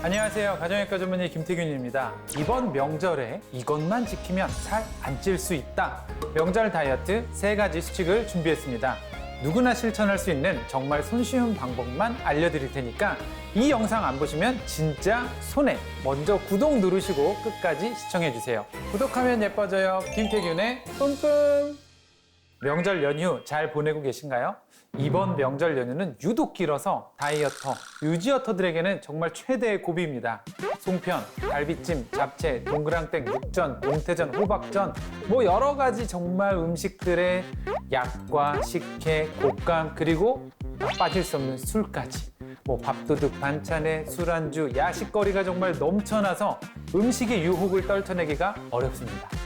안녕하세요. 가정의과 전문의 김태균입니다. 이번 명절에 이것만 지키면 살 안 찔 수 있다. 명절 다이어트 세 가지 수칙을 준비했습니다. 누구나 실천할 수 있는 정말 손쉬운 방법만 알려드릴 테니까 이 영상 안 보시면 진짜 손해. 먼저 구독 누르시고 끝까지 시청해주세요. 구독하면 예뻐져요. 김태균의 뿜뿜. 명절 연휴 잘 보내고 계신가요? 이번 명절 연휴는 유독 길어서 다이어터, 유지어터들에게는 정말 최대의 고비입니다. 송편, 갈비찜, 잡채, 동그랑땡, 육전, 동태전, 호박전, 뭐 여러 가지 정말 음식들의 약과 식혜, 곶감, 그리고 빠질 수 없는 술까지. 뭐 밥도둑, 반찬에 술안주, 야식거리가 정말 넘쳐나서 음식의 유혹을 떨쳐내기가 어렵습니다.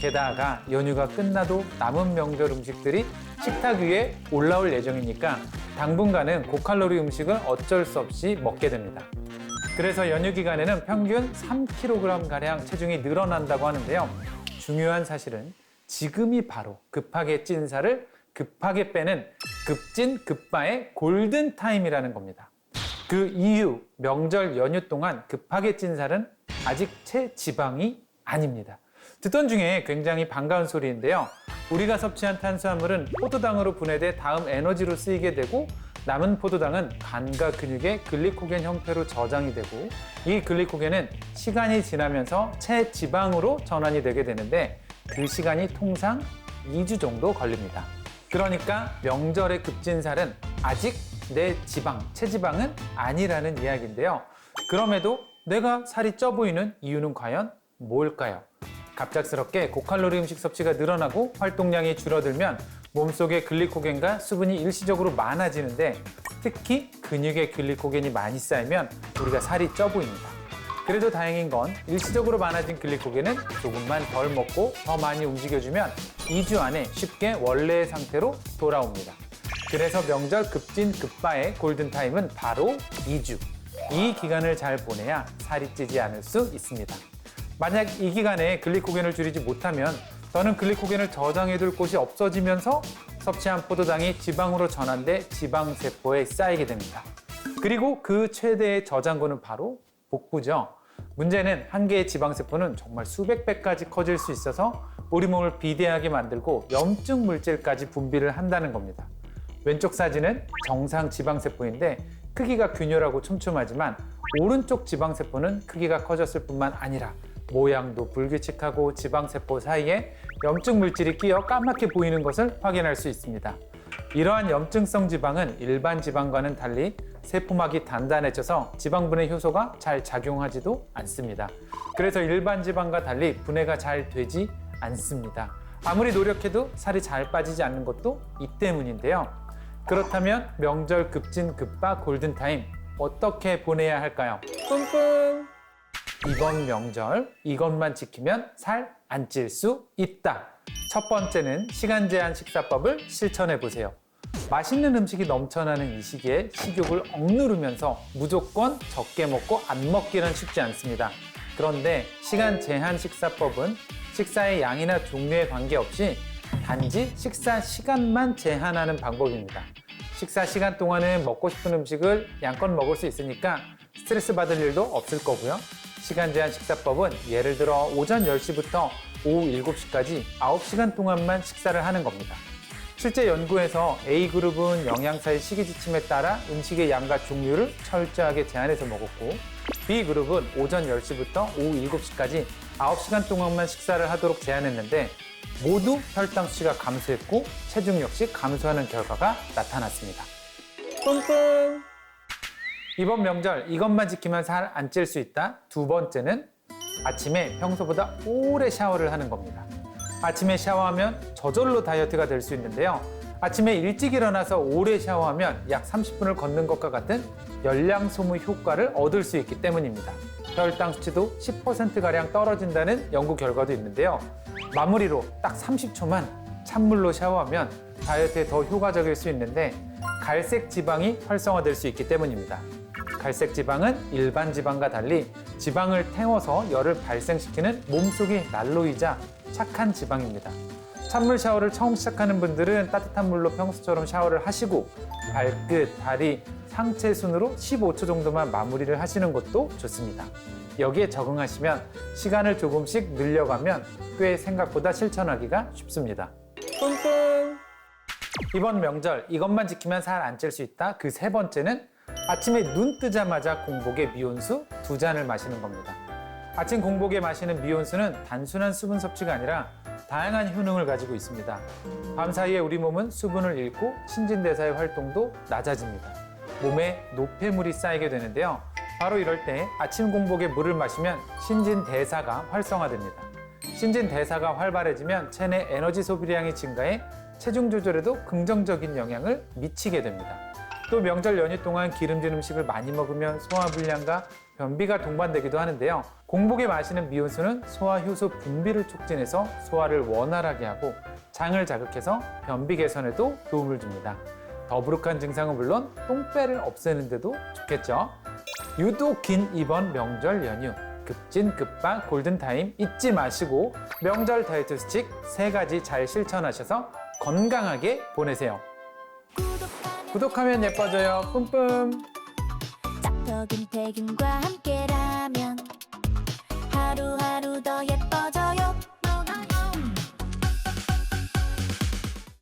게다가 연휴가 끝나도 남은 명절 음식들이 식탁 위에 올라올 예정이니까 당분간은 고칼로리 음식을 어쩔 수 없이 먹게 됩니다. 그래서 연휴 기간에는 평균 3kg 가량 체중이 늘어난다고 하는데요. 중요한 사실은 지금이 바로 급하게 찐 살을 급하게 빼는 급진 급바의 골든 타임이라는 겁니다. 그 이유 명절 연휴 동안 급하게 찐 살은 아직 체지방이 아닙니다. 듣던 중에 굉장히 반가운 소리인데요. 우리가 섭취한 탄수화물은 포도당으로 분해돼 다음 에너지로 쓰이게 되고 남은 포도당은 간과 근육의 글리코겐 형태로 저장이 되고 이 글리코겐은 시간이 지나면서 체지방으로 전환이 되게 되는데 그 시간이 통상 2주 정도 걸립니다. 그러니까 명절의 급진살은 아직 내 지방, 체지방은 아니라는 이야기인데요. 그럼에도 내가 살이 쪄 보이는 이유는 과연 뭘까요? 갑작스럽게 고칼로리 음식 섭취가 늘어나고 활동량이 줄어들면 몸속에 글리코겐과 수분이 일시적으로 많아지는데 특히 근육에 글리코겐이 많이 쌓이면 우리가 살이 쪄 보입니다. 그래도 다행인 건 일시적으로 많아진 글리코겐은 조금만 덜 먹고 더 많이 움직여주면 2주 안에 쉽게 원래의 상태로 돌아옵니다. 그래서 명절 급진 급바의 골든타임은 바로 2주. 이 기간을 잘 보내야 살이 찌지 않을 수 있습니다. 만약 이 기간에 글리코겐을 줄이지 못하면 더는 글리코겐을 저장해둘 곳이 없어지면서 섭취한 포도당이 지방으로 전환돼 지방세포에 쌓이게 됩니다. 그리고 그 최대의 저장고는 바로 복부죠. 문제는 한 개의 지방세포는 정말 수백 배까지 커질 수 있어서 우리 몸을 비대하게 만들고 염증 물질까지 분비를 한다는 겁니다. 왼쪽 사진은 정상 지방세포인데 크기가 균열하고 촘촘하지만 오른쪽 지방세포는 크기가 커졌을 뿐만 아니라 모양도 불규칙하고 지방세포 사이에 염증 물질이 끼어 까맣게 보이는 것을 확인할 수 있습니다. 이러한 염증성 지방은 일반 지방과는 달리 세포막이 단단해져서 지방분해 효소가 잘 작용하지도 않습니다. 그래서 일반 지방과 달리 분해가 잘 되지 않습니다. 아무리 노력해도 살이 잘 빠지지 않는 것도 이 때문인데요. 그렇다면 명절 급진 급바 골든타임 어떻게 보내야 할까요? 뿜뿜! 이번 명절 이것만 지키면 살 안 찔 수 있다. 첫 번째는 시간 제한 식사법을 실천해 보세요. 맛있는 음식이 넘쳐나는 이 시기에 식욕을 억누르면서 무조건 적게 먹고 안 먹기는 쉽지 않습니다. 그런데 시간 제한 식사법은 식사의 양이나 종류에 관계없이 단지 식사 시간만 제한하는 방법입니다. 식사 시간 동안은 먹고 싶은 음식을 양껏 먹을 수 있으니까 스트레스 받을 일도 없을 거고요. 시간 제한 식사법은 예를 들어 오전 10시부터 오후 7시까지 9시간 동안만 식사를 하는 겁니다. 실제 연구에서 A그룹은 영양사의 식이 지침에 따라 음식의 양과 종류를 철저하게 제한해서 먹었고 B그룹은 오전 10시부터 오후 7시까지 9시간 동안만 식사를 하도록 제한했는데 모두 혈당 수치가 감소했고 체중 역시 감소하는 결과가 나타났습니다. 뿜뿜! 이번 명절 이것만 지키면 살 안 찔 수 있다. 두 번째는 아침에 평소보다 오래 샤워를 하는 겁니다. 아침에 샤워하면 저절로 다이어트가 될 수 있는데요. 아침에 일찍 일어나서 오래 샤워하면 약 30분을 걷는 것과 같은 열량 소모 효과를 얻을 수 있기 때문입니다. 혈당 수치도 10%가량 떨어진다는 연구 결과도 있는데요. 마무리로 딱 30초만 찬물로 샤워하면 다이어트에 더 효과적일 수 있는데 갈색 지방이 활성화될 수 있기 때문입니다. 갈색 지방은 일반 지방과 달리 지방을 태워서 열을 발생시키는 몸속의 난로이자 착한 지방입니다. 찬물 샤워를 처음 시작하는 분들은 따뜻한 물로 평소처럼 샤워를 하시고 발끝, 다리, 상체 순으로 15초 정도만 마무리를 하시는 것도 좋습니다. 여기에 적응하시면 시간을 조금씩 늘려가면 꽤 생각보다 실천하기가 쉽습니다. 뿜뿜! 이번 명절 이것만 지키면 살 안 찔 수 있다. 그 세 번째는 아침에 눈 뜨자마자 공복에 미온수 두 잔을 마시는 겁니다. 아침 공복에 마시는 미온수는 단순한 수분 섭취가 아니라 다양한 효능을 가지고 있습니다. 밤 사이에 우리 몸은 수분을 잃고 신진대사의 활동도 낮아집니다. 몸에 노폐물이 쌓이게 되는데요. 바로 이럴 때 아침 공복에 물을 마시면 신진대사가 활성화됩니다. 신진대사가 활발해지면 체내 에너지 소비량이 증가해 체중 조절에도 긍정적인 영향을 미치게 됩니다. 또 명절 연휴 동안 기름진 음식을 많이 먹으면 소화 불량과 변비가 동반되기도 하는데요. 공복에 마시는 미온수는 소화 효소 분비를 촉진해서 소화를 원활하게 하고 장을 자극해서 변비 개선에도 도움을 줍니다. 더부룩한 증상은 물론 똥배를 없애는데도 좋겠죠. 유독 긴 이번 명절 연휴 급진급박 골든타임 잊지 마시고 명절 다이어트 수칙 세 가지 잘 실천하셔서 건강하게 보내세요. 구독하면 예뻐져요. 뿜뿜. 짝떡은 태균과 함께라면 하루하루 더 예뻐져요.